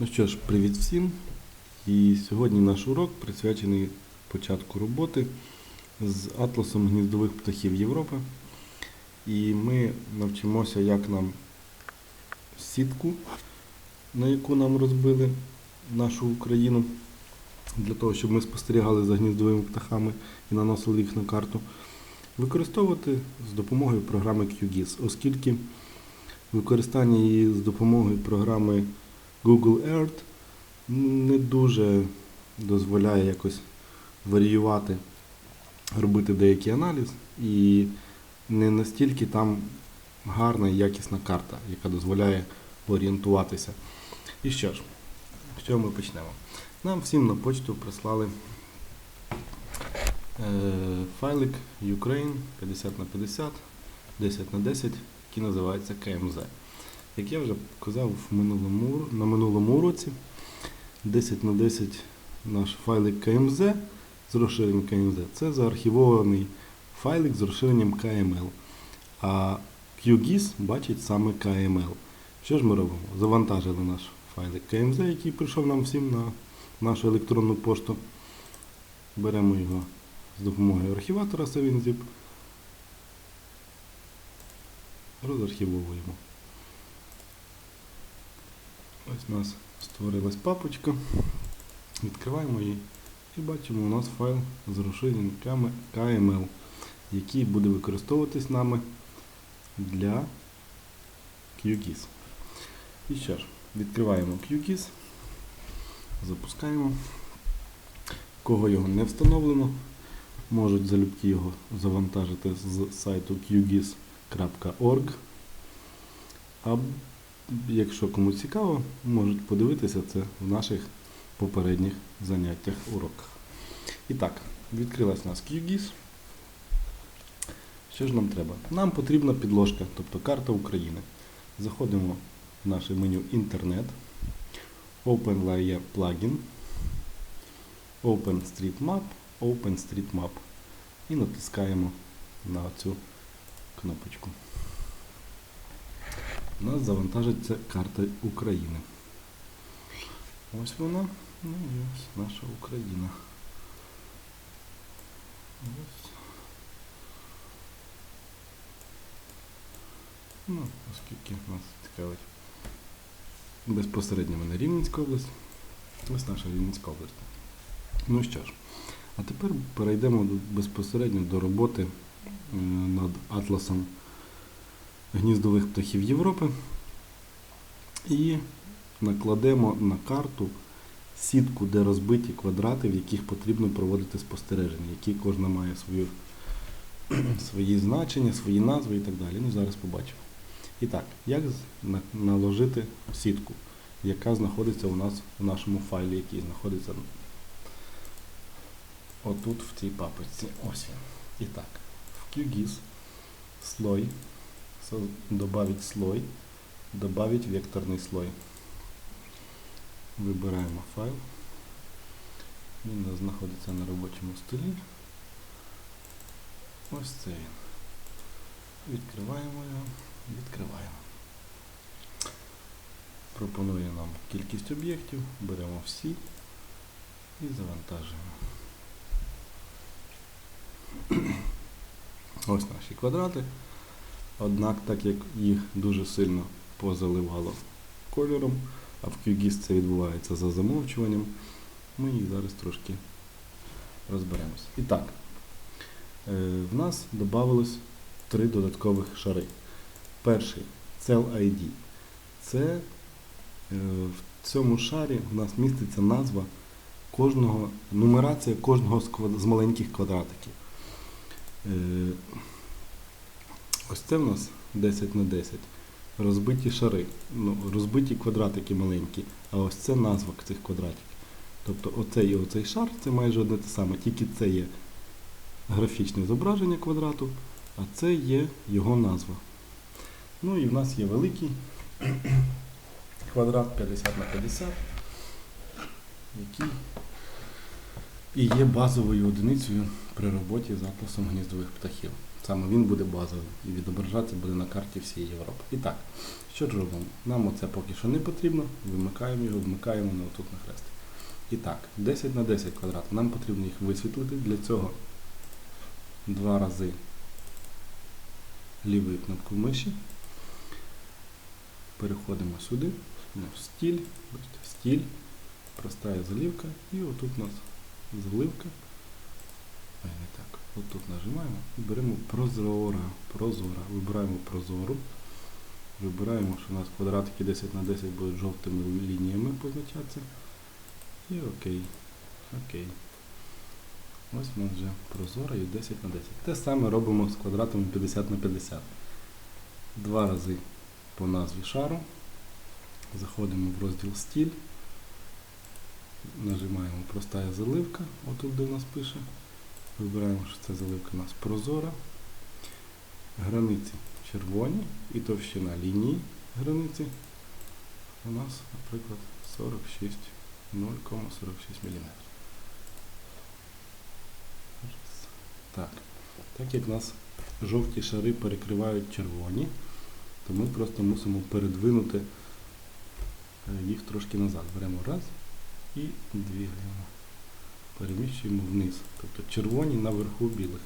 Ну що ж, привіт всім. І сьогодні наш урок присвячений початку роботи з атласом гніздових птахів Європи. І ми навчимося, як нам сітку, на яку нам розбили нашу Україну, для того, щоб ми спостерігали за гніздовими птахами і наносили їх на карту, використовувати з допомогою програми QGIS, оскільки використання її з допомогою програми Google Earth не дуже дозволяє якось варіювати, робити деякий аналіз, і не настільки там гарна і якісна карта, яка дозволяє орієнтуватися. І що ж, з чого ми почнемо? Нам всім на почту прислали е, файлик Ukraine 50 на 50, 10 на 10, який називається KMZ. Як я вже казав в минулому, на минулому уроці, 10 на 10 наш файлик KMZ з розширенням KMZ це заархівований файлик з розширенням KML. А QGIS бачить саме KML. Що ж ми робимо? Завантажили наш файлик KMZ, який прийшов нам всім на нашу електронну пошту. Беремо його з допомогою архіватора 7zip, розархівовуємо. Ось у нас створилась папочка. Відкриваємо її і бачимо у нас файл з розширенням KML, який буде використовуватись нами для QGIS. І що ж, відкриваємо QGIS, запускаємо. Кого його не встановлено, можуть залюбки його завантажити з сайту qgis.org. Якщо кому цікаво, можуть подивитися це в наших попередніх заняттях уроках. І так, відкрилась у нас QGIS. Що ж нам треба? Нам потрібна підложка, тобто карта України. Заходимо в наше меню Інтернет, Open Layer Plugin, OpenStreetMap, OpenStreetMap і натискаємо на цю кнопочку. У нас завантажиться карта України. Ось вона. Ну і ось наша Україна. Ось. Ну, оскільки нас цікавить безпосередньо мене Рівненська область. Ось наша Рівненська область. Ну що ж, а тепер перейдемо безпосередньо до роботи е, над атласом гніздових птахів Європи і накладемо на карту сітку, де розбиті квадрати, в яких потрібно проводити спостереження, які кожна має свою, свої значення, свої назви і так далі. Ну, зараз побачимо. І так, як наложити сітку, яка знаходиться у нас в нашому файлі, який знаходиться отут в цій папочці. Ось він. І так, в QGIS слой, добавить слой, добавить векторний слой. Вибираємо файл. Він у нас знаходиться на робочому столі. Ось це він. Відкриваємо його, відкриваємо. Пропонує нам кількість об'єктів, беремо всі і завантажуємо. Ось наші квадрати. Однак, так як їх дуже сильно позаливало кольором, а в QGIS це відбувається за замовчуванням, ми їх зараз трошки розберемось. І так, е, в нас додавалось три додаткових шари. Перший Cell ID. Це е, в цьому шарі в нас міститься назва кожного, нумерація кожного з маленьких квадратиків. Ось це в нас 10 на 10. Розбиті шари, ну, розбиті квадратики маленькі, а ось це назва цих квадратиків. Тобто оцей і оцей шар це майже одне те саме, тільки це є графічне зображення квадрату, а це є його назва. Ну і в нас є великий квадрат 50 на 50, який і є базовою одиницею при роботі з атласом гніздових птахів. Саме він буде базовим і відображатися буде на карті всієї Європи. І так, що ж робимо? Нам оце поки що не потрібно, вимикаємо його, вмикаємо на отут на хрест. І так, 10 на 10 квадратів. Нам потрібно їх висвітлити. Для цього два рази лівою кнопкою миші. Переходимо сюди, ну, в стіль, стіль, простая заливка, і отут у нас заливка. Ой, не так. Отут нажимаємо і беремо прозора. Прозора. Вибираємо прозору. Вибираємо, що у нас квадратики 10 на 10 будуть жовтими лініями позначатися. І окей. Окей. Ось у нас вже прозора і 10 на 10. Те саме робимо з квадратами 50 на 50. Два рази по назві шару. Заходимо в розділ стіль. Нажимаємо проста заливка, отут де у нас пише. Вибираємо, що це заливка у нас прозора. Границі червоні і товщина лінії границі у нас, наприклад, 46, 0,46 мм. Так. Так як нас жовті шари перекривають червоні, то ми просто мусимо передвинути е, їх трошки назад. Беремо раз і двігаємо. Переміщуємо вниз. Тобто червоні наверху білих,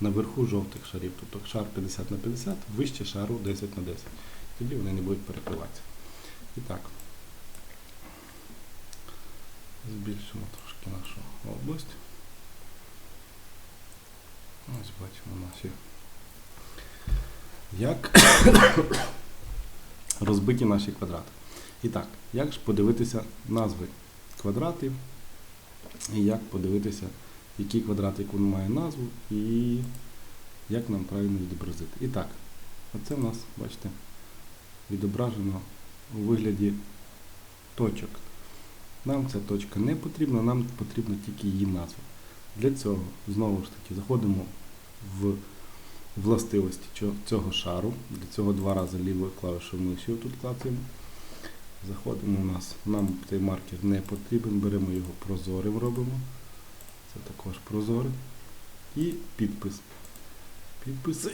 наверху жовтих шарів. Тобто шар 50 на 50, вище шару 10 на 10. Тоді вони не будуть перекриватися. І так. Збільшимо трошки нашу область. Ось бачимо наші. Як розбиті наші квадрати. І так, як ж подивитися назви квадратів, і як подивитися, який квадрат яку має назву, і як нам правильно відобразити. І так, оце в нас, бачите, відображено у вигляді точок. Нам ця точка не потрібна, нам потрібна тільки її назва. Для цього, знову ж таки, заходимо в властивості цього шару. Для цього два рази лівою клавішою миші тут клацаємо. Заходимо у нас, нам цей маркер не потрібен, беремо його прозорим робимо. Це також прозорий. І підпис. Підпис.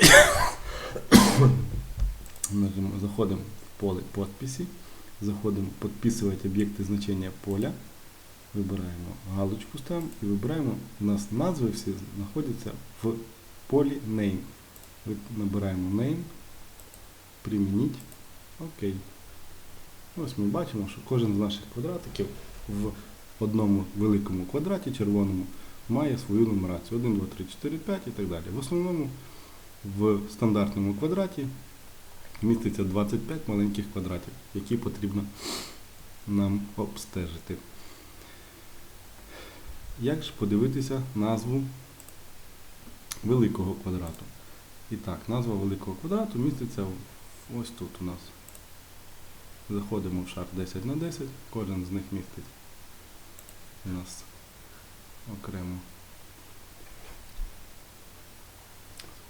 Заходимо в поле підписі. Заходимо підписувати об'єкти значення поля. Вибираємо галочку ставимо і вибираємо. У нас назви всі знаходяться в полі name. Набираємо name, примініть. Окей. Ось ми бачимо, що кожен з наших квадратиків в одному великому квадраті червоному має свою нумерацію 1, 2, 3, 4, 5 і так далі. В основному в стандартному квадраті міститься 25 маленьких квадратів, які потрібно нам обстежити. Як ж подивитися назву великого квадрату? І так, назва великого квадрату міститься ось тут у нас. Заходимо в шар 10 на 10, кожен з них містить у нас окремо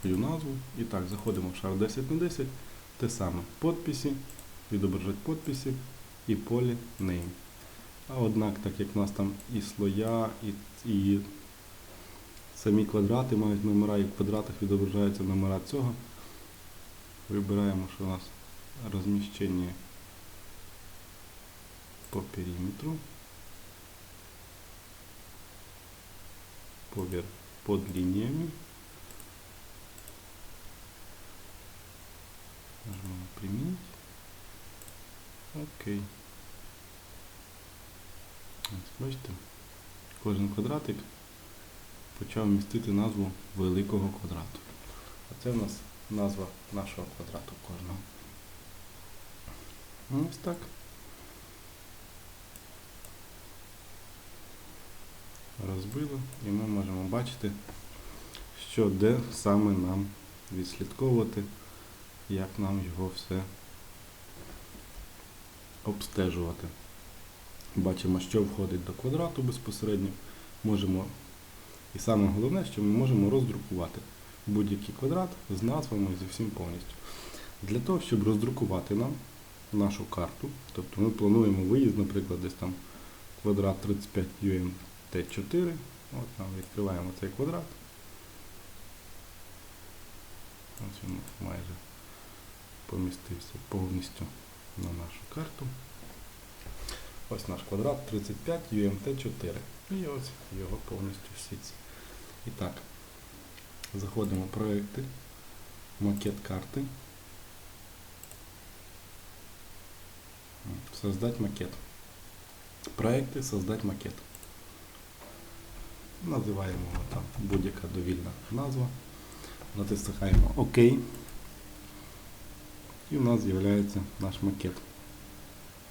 свою назву. І так, заходимо в шар 10 на 10, те саме подписи, відображать подписи і поле name. А однак, так як у нас там і слоя, і, і самі квадрати мають номера, і в квадратах відображаються номера цього, вибираємо, що у нас розміщення по периметру, повер под линиями. Нажимаем применить. Окей. Ось, бачите, кожен квадратик почав містити назву великого квадрату. А це в нас назва нашого квадрату кожного. Ось так. Розбило і ми можемо бачити, що де саме нам відслідковувати, як нам його все обстежувати. Бачимо, що входить до квадрату безпосередньо. Можемо, і саме головне, що ми можемо роздрукувати будь-який квадрат з назвами і зі всім повністю. Для того, щоб роздрукувати нам нашу карту, тобто ми плануємо виїзд, наприклад, десь там квадрат 35 UM Т4. От нам відкриваємо цей квадрат. Ось він майже помістився повністю на нашу карту. Ось наш квадрат 35 UMT4. І ось його повністю всі ці. І так, заходимо в проекти, макет карти. Создать макет. Проекти, создать макет. Називаємо його там будь-яка довільна назва. Натискаємо ОК. І у нас з'являється наш макет.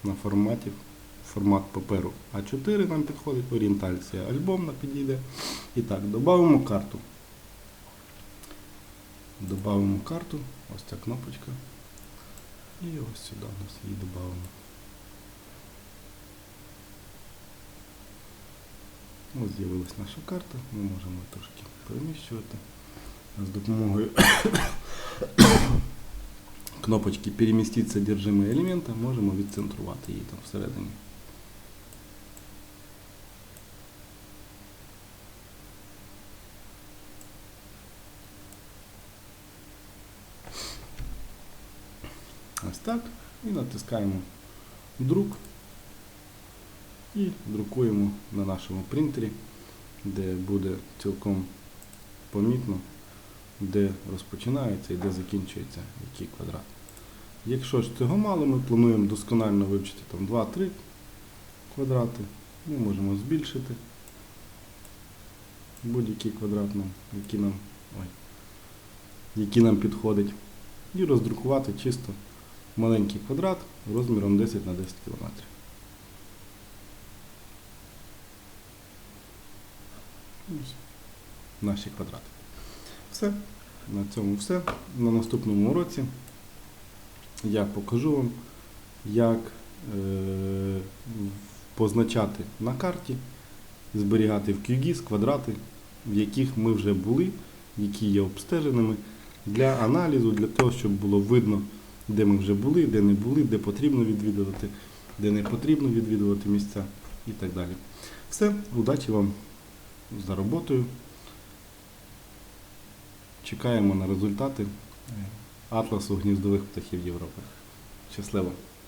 На форматі формат паперу А4 нам підходить, орієнтація альбом нам підійде. І так, додамо карту. Додамо карту, ось ця кнопочка. І ось сюди у нас її додамо. Ось з'явилась наша карта, ми можемо трошки переміщувати. З допомогою кнопочки перемістити содержимое елемента можемо відцентрувати її там всередині. Ось так. І натискаємо друк І друкуємо на нашому принтері, де буде цілком помітно, де розпочинається і де закінчується який квадрат. Якщо ж цього мало, ми плануємо досконально вивчити 2-3 квадрати, ми можемо збільшити будь-який квадрат, нам, який, нам, ой, який нам підходить, і роздрукувати чисто маленький квадрат розміром 10 на 10 км. Наші квадрати. Все. На цьому все. На наступному уроці я покажу вам, як е, позначати на карті, зберігати в QGIS квадрати, в яких ми вже були, які є обстеженими, для аналізу, для того, щоб було видно, де ми вже були, де не були, де потрібно відвідувати, де не потрібно відвідувати місця і так далі. Все, удачі вам за роботою. Чекаємо на результати Атласу гніздових птахів Європи. Щасливо!